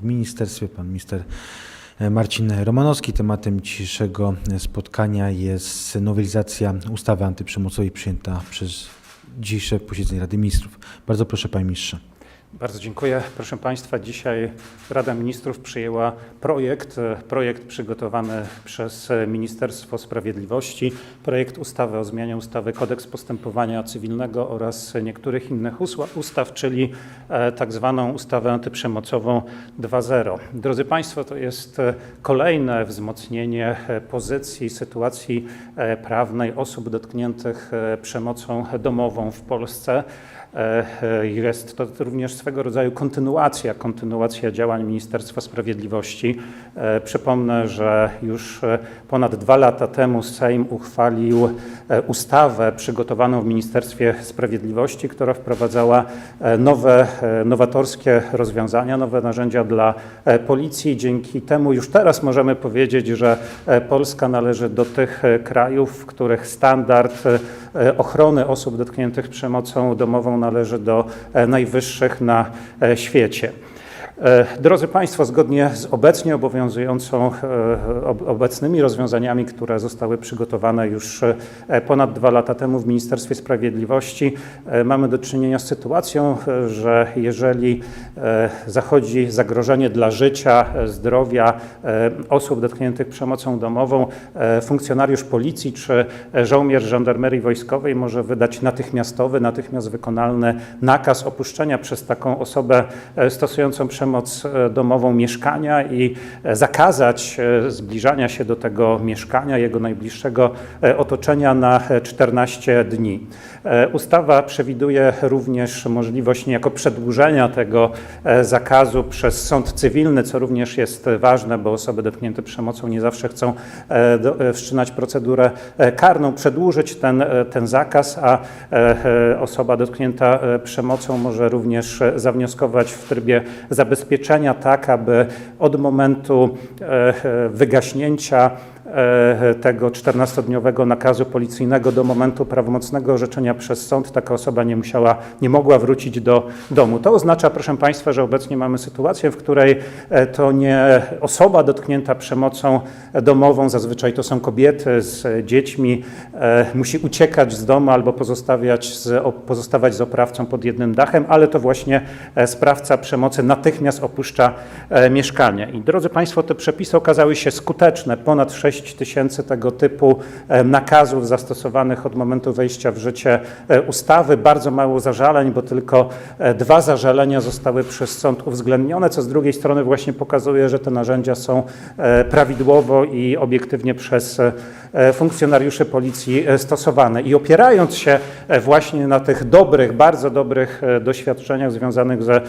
w ministerstwie, pan minister e, Marcin Romanowski. Tematem dzisiejszego spotkania jest nowelizacja ustawy antyprzemocowej przyjęta przez dzisiejsze posiedzenie Rady Ministrów. Bardzo proszę, panie ministrze. Bardzo dziękuję. Proszę Państwa, dzisiaj Rada Ministrów przyjęła projekt, e, projekt przygotowany przez Ministerstwo Sprawiedliwości, projekt ustawy o zmianie ustawy Kodeks Postępowania Cywilnego oraz niektórych innych ustaw, czyli e, tak zwaną ustawę antyprzemocową 2.0. Drodzy Państwo, to jest e, kolejne wzmocnienie pozycji, sytuacji prawnej osób dotkniętych przemocą domową w Polsce. E, e, Jest to również swego rodzaju kontynuacja, kontynuacja działań Ministerstwa Sprawiedliwości. E, Przypomnę, że już ponad dwa lata temu Sejm uchwalił ustawę przygotowaną w Ministerstwie Sprawiedliwości, która wprowadzała nowe, nowatorskie rozwiązania, nowe narzędzia dla policji. Dzięki temu już teraz możemy powiedzieć, że Polska należy do tych krajów, w których standard ochrony osób dotkniętych przemocą domową należy do e, najwyższych na e, świecie. E, Drodzy Państwo, zgodnie z obecnie obowiązującą, e, ob- obecnymi rozwiązaniami, które zostały przygotowane już e, ponad dwa lata temu w Ministerstwie Sprawiedliwości, mamy do czynienia z sytuacją, że jeżeli zachodzi zagrożenie dla życia, zdrowia osób dotkniętych przemocą domową, funkcjonariusz policji czy żołnierz żandarmerii wojskowej może wydać natychmiastowy, natychmiast wykonalny nakaz opuszczenia przez taką osobę stosującą przemoc e, domową mieszkania i e, zakazać e, zbliżania się do tego mieszkania, jego najbliższego otoczenia na e, 14 dni. E, Ustawa przewiduje również możliwość niejako przedłużenia tego e, zakazu przez sąd cywilny, co również jest ważne, bo osoby dotknięte przemocą nie zawsze chcą e, wszczynać procedurę karną, przedłużyć ten, ten zakaz, a osoba dotknięta przemocą może również zawnioskować w trybie zabezpieczenia, tak aby od momentu wygaśnięcia tego 14-dniowego nakazu policyjnego do momentu prawomocnego orzeczenia przez sąd taka osoba nie musiała, nie mogła wrócić do domu. To oznacza, proszę Państwa, że obecnie mamy sytuację, w której e, to nie osoba dotknięta przemocą domową, zazwyczaj to są kobiety z dziećmi, e, musi uciekać z domu albo pozostawiać z, pozostawać z oprawcą pod jednym dachem, ale to właśnie e, sprawca przemocy natychmiast opuszcza e, mieszkanie. I drodzy Państwo, te przepisy okazały się skuteczne. Ponad 6 tysięcy tego typu e, nakazów zastosowanych od momentu wejścia w życie e, ustawy. Bardzo mało zażaleń, bo tylko e, dwa zażalenia zostały przez sąd uwzględnione, co z drugiej strony właśnie pokazuje, że te narzędzia są prawidłowo i obiektywnie przez funkcjonariuszy policji stosowane. I opierając się właśnie na tych dobrych, bardzo dobrych doświadczeniach związanych ze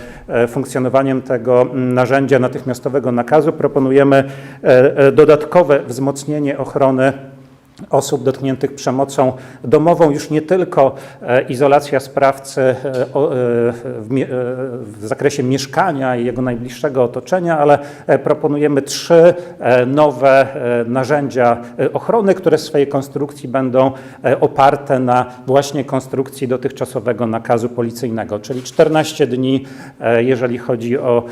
funkcjonowaniem tego narzędzia natychmiastowego nakazu, proponujemy dodatkowe wzmocnienie ochrony osób dotkniętych przemocą domową, już nie tylko e, izolacja sprawcy e, e, w, zakresie mieszkania i jego najbliższego otoczenia, ale proponujemy trzy nowe narzędzia ochrony, które w swojej konstrukcji będą oparte na właśnie konstrukcji dotychczasowego nakazu policyjnego, czyli 14 dni, jeżeli chodzi o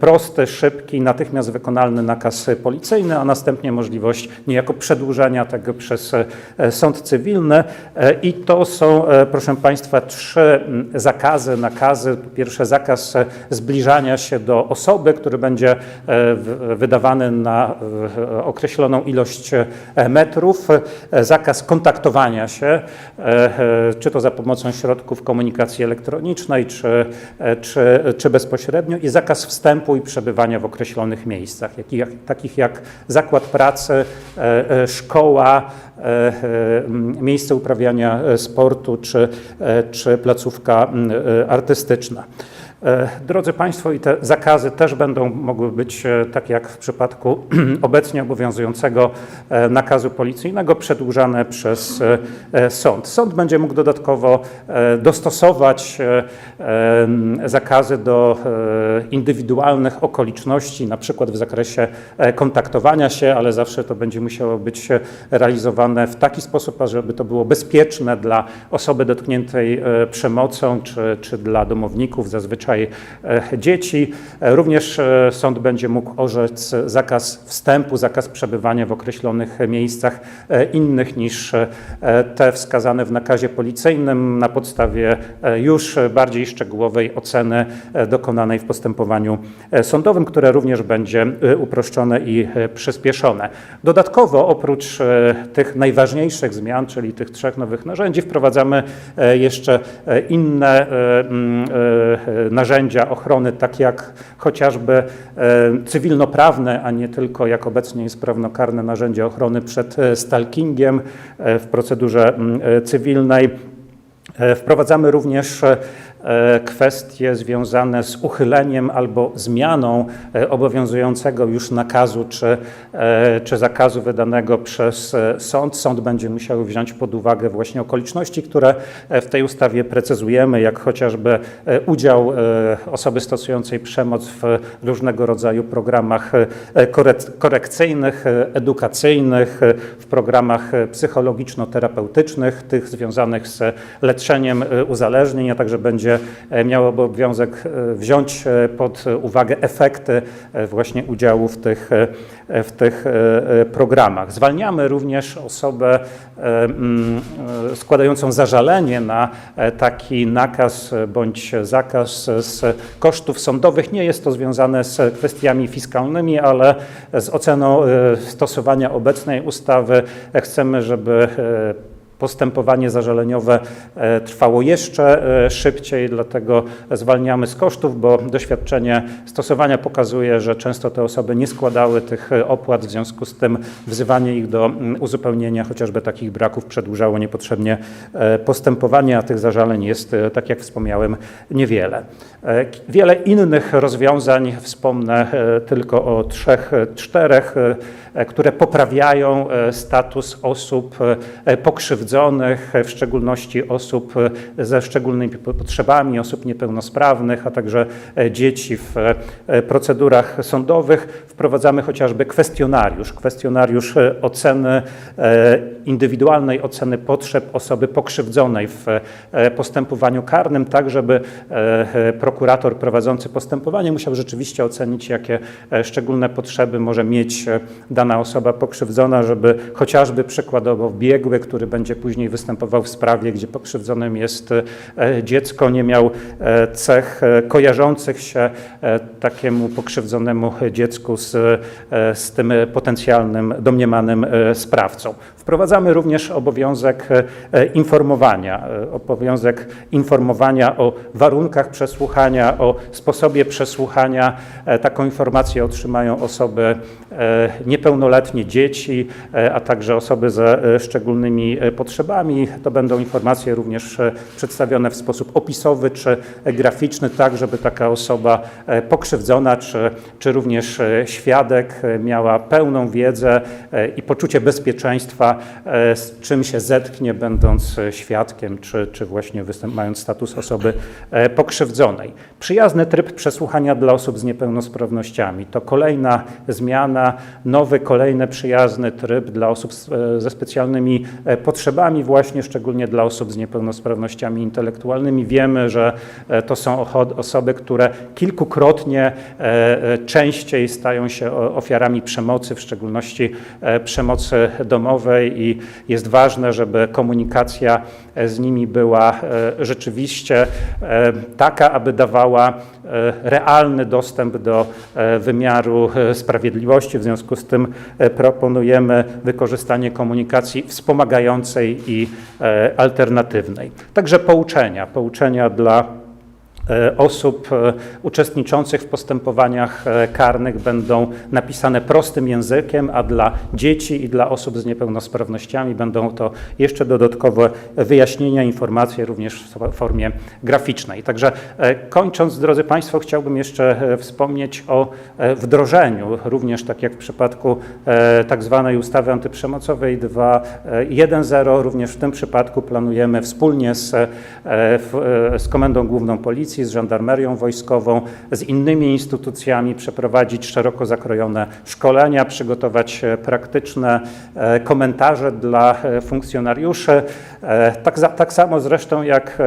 prosty, szybki, natychmiast wykonalny nakaz policyjny, a następnie możliwość niejako przedłużenia tego przez e, sąd cywilny. E, I to są, e, proszę Państwa, trzy zakazy, nakazy. Pierwsze, zakaz zbliżania się do osoby, który będzie wydawany na określoną ilość metrów. Zakaz kontaktowania się, czy to za pomocą środków komunikacji elektronicznej, czy, czy, czy bezpośrednio. I zakaz wstępu i przebywania w określonych miejscach, takich jak zakład pracy, szkoła, e, e, m, miejsce uprawiania e, sportu czy, e, czy placówka e, artystyczna. E, Drodzy Państwo, i te zakazy też będą mogły być, tak jak w przypadku obecnie obowiązującego e, nakazu policyjnego, przedłużane przez sąd. Sąd będzie mógł dodatkowo dostosować zakazy do indywidualnych okoliczności, na przykład w zakresie kontaktowania się, ale zawsze to będzie musiało być realizowane w taki sposób, ażeby to było bezpieczne dla osoby dotkniętej przemocą, czy, czy dla domowników. Zazwyczaj dzisiaj e, dzieci. E, Również e, sąd będzie mógł orzec zakaz wstępu, zakaz przebywania w określonych miejscach innych niż te wskazane w nakazie policyjnym na podstawie już bardziej szczegółowej oceny dokonanej w postępowaniu sądowym, które również będzie uproszczone i przyspieszone. Dodatkowo oprócz tych najważniejszych zmian, czyli tych trzech nowych narzędzi, wprowadzamy jeszcze inne narzędzia ochrony, tak jak chociażby e, cywilnoprawne, a nie tylko jak obecnie jest prawnokarne narzędzie ochrony przed e, stalkingiem e, w procedurze mm, cywilnej. Wprowadzamy również kwestie związane z uchyleniem albo zmianą e, obowiązującego już nakazu czy, e, czy zakazu wydanego przez e, sąd. Sąd będzie musiał wziąć pod uwagę właśnie okoliczności, które e, w tej ustawie precyzujemy, jak chociażby e, udział e, osoby stosującej przemoc w różnego rodzaju programach e, korek- korekcyjnych, e, edukacyjnych, e, w programach e, psychologiczno-terapeutycznych, tych związanych z leczeniem e, uzależnień, a także będzie e, miał obowiązek e, wziąć e, pod uwagę efekty e, właśnie udziału w tych, w tych programach. Zwalniamy również osobę mm, składającą zażalenie na taki nakaz bądź zakaz z kosztów sądowych. Nie jest to związane z kwestiami fiskalnymi, ale z oceną stosowania obecnej ustawy. Chcemy, żeby Postępowanie zażaleniowe e, trwało jeszcze e, szybciej, dlatego zwalniamy z kosztów, bo doświadczenie stosowania pokazuje, że często te osoby nie składały tych e, opłat, w związku z tym wzywanie ich do mm, uzupełnienia chociażby takich braków przedłużało niepotrzebnie postępowanie, a tych zażaleń jest, tak jak wspomniałem, niewiele. Wiele innych rozwiązań, wspomnę tylko o trzech, czterech, które poprawiają status osób e, w szczególności osób ze szczególnymi po- potrzebami, osób niepełnosprawnych, a także e, dzieci w e, procedurach sądowych. Wprowadzamy chociażby kwestionariusz, kwestionariusz e, oceny, indywidualnej oceny potrzeb osoby pokrzywdzonej w postępowaniu karnym, tak żeby prokurator prowadzący postępowanie musiał rzeczywiście ocenić, jakie szczególne potrzeby może mieć dana osoba pokrzywdzona, żeby chociażby przykładowo biegły, który będzie później występował w sprawie, gdzie pokrzywdzonym jest e, dziecko, nie miał e, cech e, kojarzących się takiemu pokrzywdzonemu dziecku z, z tym potencjalnym, domniemanym sprawcą. Wprowadzamy również obowiązek e, informowania, e, obowiązek informowania o warunkach przesłuchania, o sposobie przesłuchania. E, Taką informację otrzymają osoby e, niepełnoletnie, dzieci, e, a także osoby ze e, szczególnymi e, potrzebami. To będą informacje również e, przedstawione w sposób opisowy czy e, graficzny, tak żeby taka osoba e, pokrzywdzona czy, czy również e, świadek e, miała pełną wiedzę e, i poczucie bezpieczeństwa, e, z czym się zetknie, będąc świadkiem, czy, czy właśnie występ, mając status osoby e, pokrzywdzonej. Przyjazny tryb przesłuchania dla osób z niepełnosprawnościami to kolejna zmiana, nowy, kolejny przyjazny tryb dla osób z- e, ze specjalnymi potrzebami, właśnie szczególnie dla osób z niepełnosprawnościami intelektualnymi. Wiemy, że to są osoby, które kilkukrotnie częściej stają się ofiarami przemocy, w szczególności przemocy domowej i jest ważne, żeby komunikacja e, z nimi była e, rzeczywiście e, taka, aby dawała realny dostęp do wymiaru sprawiedliwości. W związku z tym proponujemy wykorzystanie komunikacji wspomagającej i alternatywnej. Także pouczenia, pouczenia dla osób e, uczestniczących w postępowaniach e, karnych będą napisane prostym językiem, a dla dzieci i dla osób z niepełnosprawnościami będą to jeszcze dodatkowe wyjaśnienia, informacje również w formie graficznej. Także e, kończąc, drodzy Państwo, chciałbym jeszcze e, wspomnieć o e, wdrożeniu, również tak jak w przypadku e, tak zwanej ustawy antyprzemocowej 2.1.0, również w tym przypadku planujemy wspólnie z, e, e, z Komendą Główną Policji policji, z żandarmerią wojskową, z innymi instytucjami, przeprowadzić szeroko zakrojone szkolenia, przygotować e, praktyczne e, komentarze dla e, funkcjonariuszy. Tak, za, tak samo zresztą jak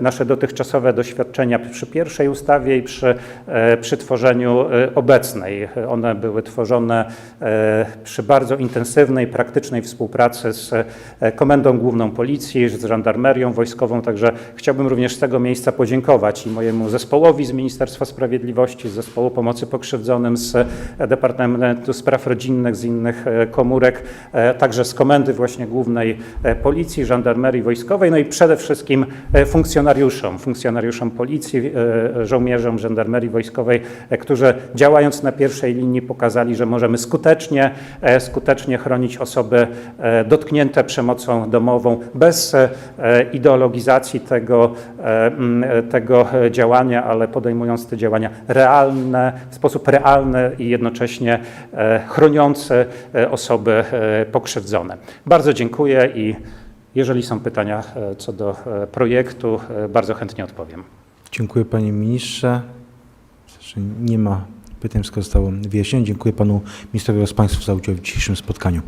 nasze dotychczasowe doświadczenia przy pierwszej ustawie i przy, przy tworzeniu obecnej. One były tworzone przy bardzo intensywnej, praktycznej współpracy z Komendą Główną Policji, z Żandarmerią Wojskową, także chciałbym również z tego miejsca podziękować i mojemu zespołowi z Ministerstwa Sprawiedliwości, z Zespołu Pomocy Pokrzywdzonym, z Departamentu Spraw Rodzinnych, z innych e, komórek, e, także z Komendy właśnie Głównej e, Policji, Żandarmerii Wojskowej, no i przede wszystkim funkcjonariuszom, funkcjonariuszom Policji, żołnierzom Żandarmerii Wojskowej, którzy działając na pierwszej linii pokazali, że możemy skutecznie, skutecznie chronić osoby dotknięte przemocą domową bez ideologizacji tego, e, tego e, działania, ale podejmując te działania realne, w sposób realny i jednocześnie e, chroniący e, osoby pokrzywdzone. Bardzo dziękuję i jeżeli są pytania co do projektu, bardzo chętnie odpowiem. Dziękuję panie ministrze. Nie ma pytań, wszystko zostało wyjaśnione. Dziękuję panu ministrowi oraz państwu za udział w dzisiejszym spotkaniu.